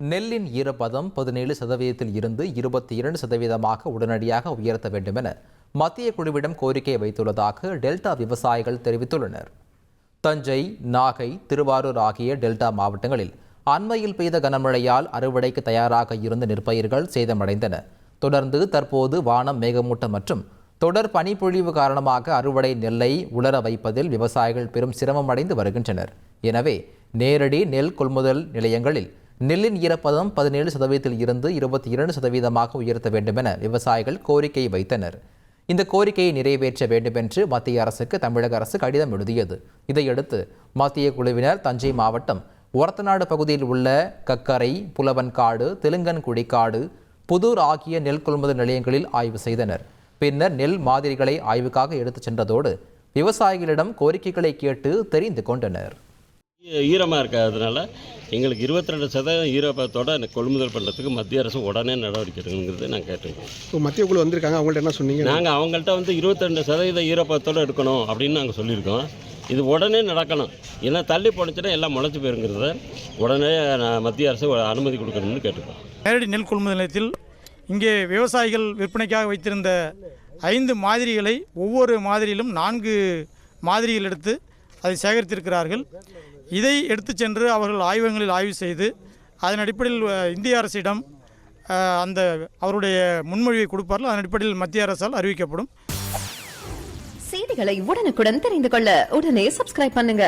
நெல்லின் ஈரப்பதம் பதினேழு சதவீதத்தில் இருந்து இருபத்தி இரண்டு சதவீதமாக உடனடியாக உயர்த்த வேண்டும் என மத்திய குழுவிடம் கோரிக்கை வைத்துள்ளதாக டெல்டா விவசாயிகள் தெரிவித்துள்ளனர். தஞ்சை நாகை திருவாரூர் ஆகிய டெல்டா மாவட்டங்களில் அண்மையில் பெய்த கனமழையால் அறுவடைக்கு தயாராக இருந்த நெற்பயிர்கள் சேதமடைந்தன. தொடர்ந்து தற்போது வானம் மேகமூட்டம் மற்றும் தொடர் பனிப்பொழிவு காரணமாக அறுவடை நெல்லை உலர வைப்பதில் விவசாயிகள் பெரும் சிரமம் அடைந்து வருகின்றனர். எனவே நேரடி நெல் கொள்முதல் நிலையங்களில் நெல்லின் ஈரப்பதம் பதினேழு சதவீதத்தில் இருந்து இருபத்தி இரண்டு சதவீதமாக உயர்த்த வேண்டும் என விவசாயிகள் கோரிக்கை வைத்தனர். இந்த கோரிக்கையை நிறைவேற்ற வேண்டுமென்று மத்திய அரசுக்கு தமிழக அரசு கடிதம் எழுதியது. இதையடுத்து மத்திய குழுவினர் தஞ்சை மாவட்டம் ஒரத்தநாடு பகுதியில் உள்ள கக்கரை புலவன்காடு தெலுங்கன்குடிக்காடு புதூர் ஆகிய நெல் கொள்முதல் நிலையங்களில் ஆய்வு செய்தனர். பின்னர் நெல் மாதிரிகளை ஆய்வுக்காக எடுத்துச் சென்றதோடு விவசாயிகளிடம் கோரிக்கைகளை கேட்டு தெரிந்து கொண்டனர். ஈரமாக இருக்கிறதுனால எங்களுக்கு இருபத்தி ரெண்டு சதவீதம் ஈரப்பதத்தோட கொள்முதல் பண்ணுறதுக்கு மத்திய அரசு உடனே நடவடிக்கை எடுக்கணுங்கிறது நான் கேட்டுருக்கோம் இப்போ மத்திய குழு வந்திருக்காங்க அவங்கள்ட்ட என்ன சொன்னீங்க? நாங்கள் அவங்கள்ட்ட வந்து இருபத்தி ரெண்டு சதவீத ஈரப்பதத்தோடு எடுக்கணும் அப்படின்னு நாங்கள் சொல்லியிருக்கோம். இது உடனே நடக்கணும். ஏன்னா தள்ளி போணுச்சுன்னா எல்லாம் முளைச்சி போயிருங்கிறத உடனே நான் மத்திய அரசு அனுமதி கொடுக்கணும்னு கேட்டுருக்கோம். நேரடி நெல் கொள்முதல் நிலையத்தில் இங்கே விவசாயிகள் விற்பனைக்காக வைத்திருந்த ஐந்து மாதிரிகளை ஒவ்வொரு மாதிரியிலும் நான்கு மாதிரிகள் எடுத்து அதை சேகரித்திருக்கிறார்கள். இதை எடுத்துச் சென்று அவர்கள் ஆய்வகங்களில் ஆய்வு செய்து அதன் அடிப்படையில் இந்திய அரசிடம் அந்த அவருடைய முன்மொழிவை கொடுப்பார்கள். அதன் அடிப்படையில் மத்திய அரசால் அறிவிக்கப்படும். செய்திகளை உடனுக்குடன் தெரிந்து கொள்ள உடனே சப்ஸ்கிரைப் பண்ணுங்க.